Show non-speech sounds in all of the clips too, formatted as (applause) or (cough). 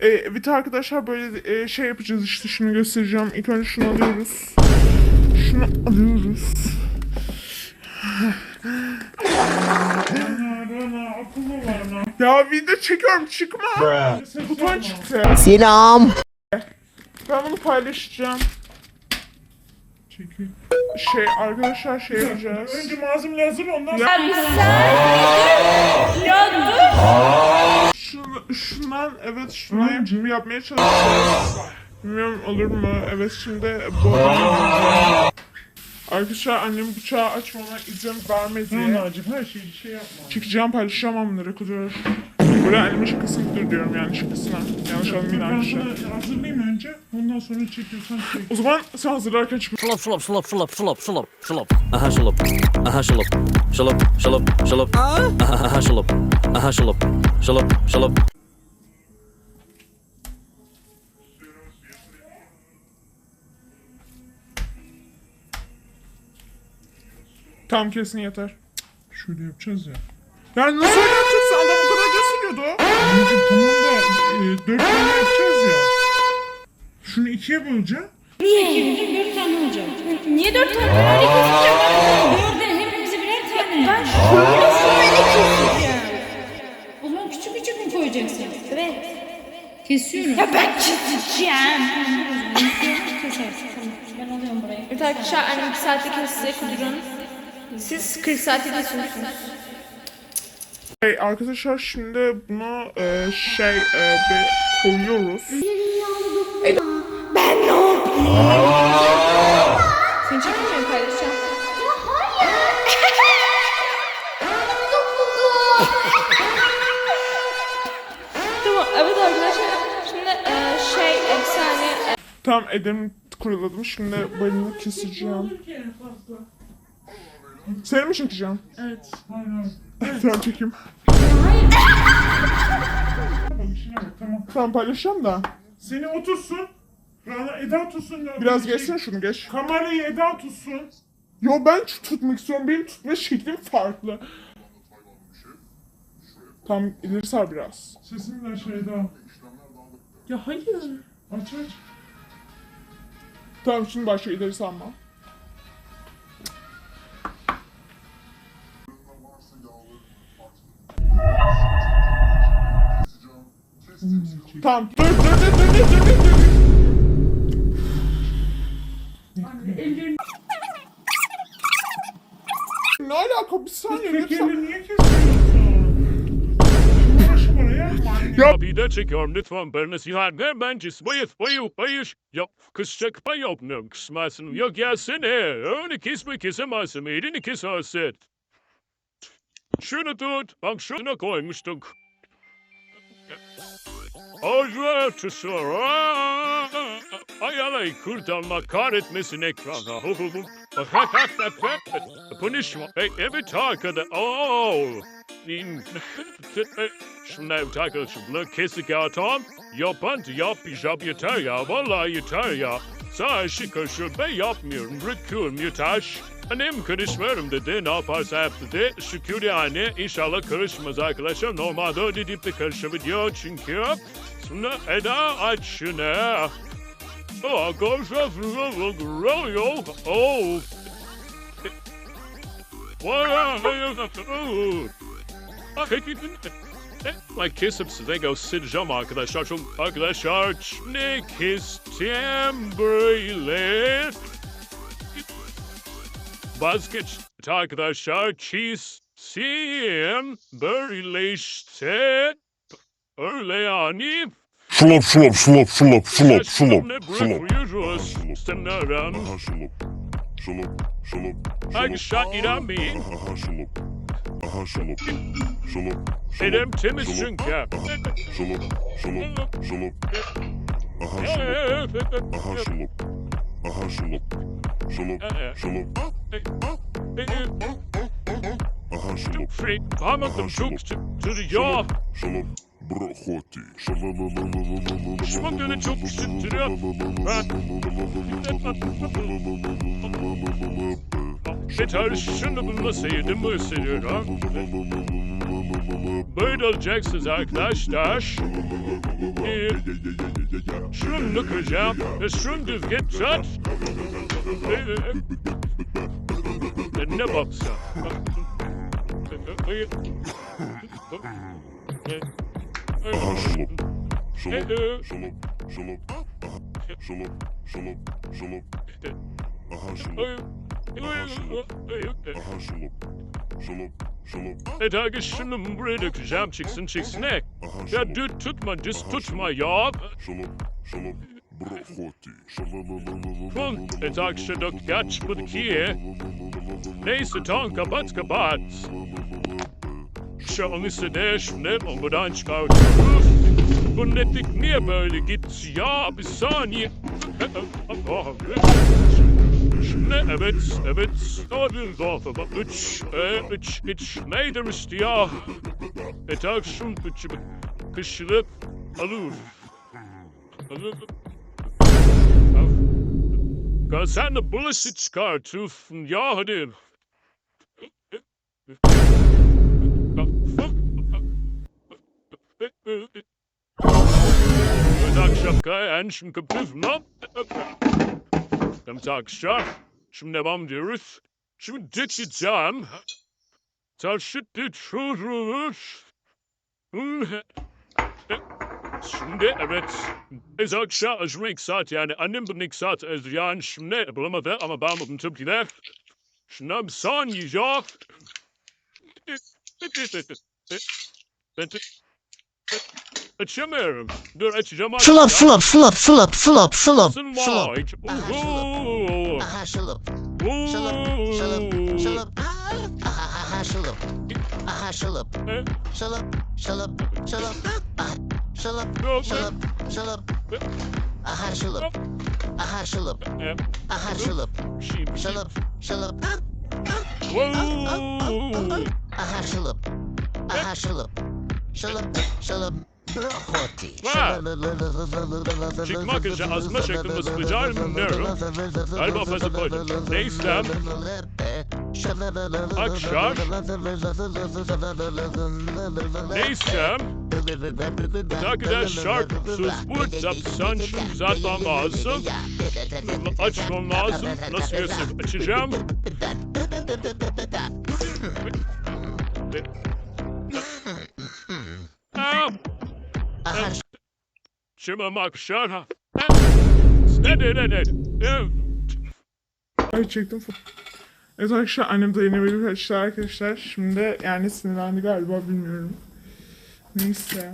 E, evet arkadaşlar böyle e, şey yapacağız işte şunu göstereceğim. İlk önce şunu alıyoruz. Şunu alıyoruz. Ya video çekiyorum çıkma. Buton çıktı. Selam. Ben bunu paylaşacağım. Çekil. Şey arkadaşlar şey yapacağız. Önce malzemeler hazır ondan sonra. Şunu, şundan evet şunu yap- yapmaya çalışacağız. Bilmiyorum olur mu? Evet şimdi bu Arkadaşlar annem bıçağı açmama izin vermedi. Rana'cığım her şeyi şey yapma. Çekeceğim paylaşacağım bunları kudur. Buraya annemin şakasını diyorum yani şakasına. Yanlış anlamayın Ben arkadaşlar. sana hazırlayayım önce. Ondan sonra çekiyorsan çek. O zaman sen hazırlarken çık. Şılap şılap şılap şılap şılap şılap şılap. Aha şılap. Aha şılap. Şılap şılap şılap. Aha aha şılap. Aha şılap. Şılap şılap. Tam kesin yeter. Şöyle yapacağız ya. Yani nasıl Anneciğim tamam da e, dört tane yapacağız ya. Şunu ikiye böleceğim. Dört tane olacak. Niye dört tane? Keseceğim ben. Dörde hepimize birer tane. Ben şöyle şöyle keseceğim. O zaman küçük küçük mü koyacaksın? Evet. Kesiyorum. Ya ben keseceğim. Kesersin. Tamam. Ben alıyorum burayı. Evet arkadaşlar annem 2 saatte kesse kudurun. Siz 40 saatte kesiyorsunuz. Hey, arkadaşlar şimdi bunu e, şey e, bir koyuyoruz. Seni çekmeyeceğim paylaşacağım. tamam evet arkadaşlar şimdi e, şey efsane Tamam Edem'i kuruladım. Şimdi balını keseceğim. Seni mi çekeceğim? Evet. Aynen. Tamam çekeyim. Bak işine bak tamam. Tamam paylaşacağım da. Seni otursun. Rana Eda tutsun. ya. Biraz Şey, geçsene şunu geç. Kamerayı Eda tutsun. Yo ben tut- tutmak istiyorum. Benim tutma şeklim farklı. Tam ileri sar biraz. Sesini de aşağı Eda. Ya hayır. Aç aç. Tamam şimdi başla ileri sarma. Tamam dur dur dur dur dur dur dur. Ne alaka bir saniye lütfen. Niye kesiyorsun? Uğraşma oraya yapma anne. Ya Bir de çekiyorum lütfen beni silah ne bence bayır bayır bayır yap kısacak bay yapmıyorum kısmasın yok gelsene öyle kesme kesemezsin elini kesersin. Şunu tut bak şuna koymuştuk. Tuşlar. Ayalay kurtarmak kahretmesin ekrana. (laughs) Punishma. Evet arkada. Oh. Şunlar takılışımla kesik ya tam. Yapan yap yap yeter ya. Vallahi yeter ya. Sağ şıkır şurada yapmıyorum. Rıkıyorum yeter. Annem karışmıyorum dedi. Ne yaparsa yap dedi. Şükür yani. İnşallah karışmaz arkadaşlar. Normalde öyle deyip de karışabiliyor çünkü. Sonra Eda aç şunu. Arkadaşlar yok. Oh. Peki, Like kesip size göstereceğim arkadaşlar. Çok arkadaşlar ne kestim böyle. Vazgeç arkadaşlar çizsim böyle işte. Öyle yani. Şulop şulop şulop şulop şulop şulop şulop. Aha şulop. Şulop şulop. Akşam İrem Bey. Aha şulop. Aha şulop. Şulop. Elim temiz şulop. çünkü. Şulop şulop şulop. Aha şulop. Aha şulop. Aha şulop. Şulop şulop. Aha şulop. Fred, anladım çok duruyor. Şulop. Брохоті. Şumak öyle çok sıktırıyor. Yeter (laughs) şunu bunu sevdim mi hissediyorum. Böyle olacaksınız arkadaşlar. Ee, şunu ve şunu düzgün tut. Ee, Ne baksa. Aha e, Şalop. Şalop. Aha. Şalop. Şalop. Şalop. Aha şalop. Aha şalop. Şalop. Şalop. E daha şunu buraya dökeceğim çıksın çıksın ne? Ya dur tutma düz tutma ya. Şalop. Şalop. Brokoti. Şalalalalalalala. Fun, e tak şu dök kaç bu ki. Neyse tamam kapat kapat. An ise şimdi buradan çıkartıyoruz. Bu netlik niye böyle gitti ya bir saniye. Şimdi evet evet. Hadi zaten üç, e, üç, üç neydi ya? E tak şun üçü kışılıp alır. Alır. Ya sen de bulaşık çıkartıyorsun ya hadi. Tak şapka en şimdi kapatma. Tam takışlar. Şimdi devam ediyoruz. Şimdi dikeceğim. Taşıt düşürürüz. Şimdi evet. Ez akşam ajma ilk saat yani annem bunu ilk saat ez yani şimdi bulamadı ama ben ki de. Şimdi bir saniye ya. Açamıyorum. Dur açacağım. Şılap şılap şılap şılap şılap şılap şılap. var? Aha, şılap şılap şılap şılap. Aha şılap. Aha şılap şılap şılap şılap. Şılap şılap şılap. Aha şılap. Aha şılap. Aha şılap şılap şılap. Aha şılap. Aha şılap. Şılap şılap. Ha. Çıkmak için azma şeklinde sıkacağı bilmiyorum. Galiba fazla koydum. Neyse. Akşam. Neyse. Takıda şarkısız bu yapsan zaten lazım. Açmam lazım. Nasıl göstereyim? Açacağım. Aha Şimdi bakışlar. ha. Ne ne ne ne? Ay çektim. Evet arkadaşlar annem de yeni bir açtı arkadaşlar. Şimdi yani sinirlendi galiba bilmiyorum. Neyse.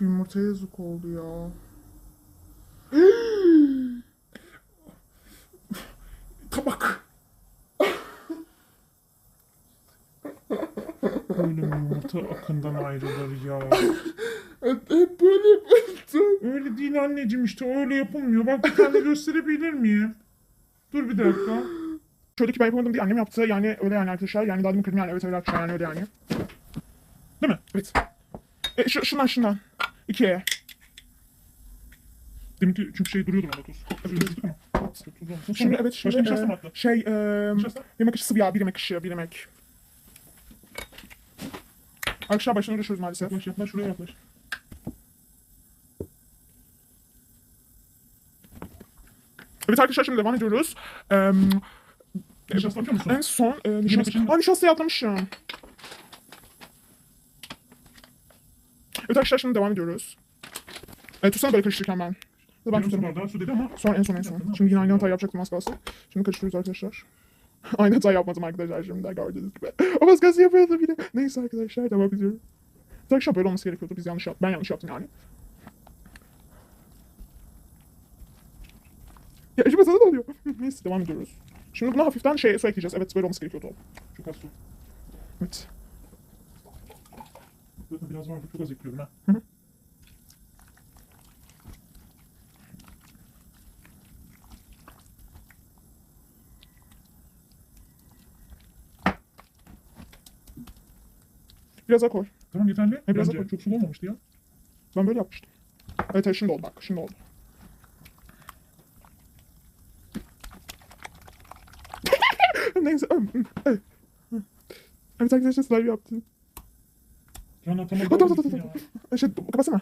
Yumurta yazık oldu ya. (gasps) Tabak. Böyle mi yumurta akından ayrılır ya? Hep, hep böyle yapıyordum. Öyle değil anneciğim işte öyle yapılmıyor. Bak bir tane gösterebilir miyim? Dur bir dakika. Şöyle ki ben yapamadım diye annem yaptı. Yani öyle yani arkadaşlar. Yani daha demin kırdım yani. Evet öyle arkadaşlar yani öyle yani. Değil mi? Evet. E, şu, şundan şundan. İkiye. Deminki çünkü şey duruyordu orada tuz. Şimdi evet şimdi Başka nişasta mı attı? şey e, Nişasta? yemek kaşığı sıvı yağ bir yemek kaşığı bir yemek. Arkadaşlar başına uğraşıyoruz maalesef. Yaklaş yaklaş şuraya yaklaş. Evet arkadaşlar şimdi devam ediyoruz. Eee Nişasta atıyor musun? en son e, nişasta. Aa nişastayı atlamışım. Evet arkadaşlar şimdi devam ediyoruz. E, tutsana böyle karıştırırken ben. Ben Benim tutarım. bardağı su dedi ama Sonra en son en son. Şimdi yine aynı hatayı yapacaktım az kalsın. Şimdi karıştırıyoruz arkadaşlar. (laughs) aynı hatayı yapmadım arkadaşlar şimdi de gördüğünüz gibi. (laughs) O az kalsın yapıyordum yine. Neyse arkadaşlar devam ediyorum. Arkadaşlar böyle olması gerekiyordu. Biz yanlış yaptık. Ben yanlış yaptım yani. Ya içime sana da oluyor. (laughs) Neyse devam ediyoruz. Şimdi buna hafiften şey su ekleyeceğiz. Evet böyle olması gerekiyordu. Çok az su. Evet. Zaten biraz vardı çok az ekliyorum ha. Biraz daha koy. Tamam yeterli. biraz Bence daha koy. çok sulu olmamıştı ya. Ben böyle yapmıştım. Evet evet şimdi oldu bak. Şimdi oldu. (laughs) Neyse. Evet arkadaşlar slime yaptım. Can atamadı. Tamam tamam tamam. Şey kapatsana.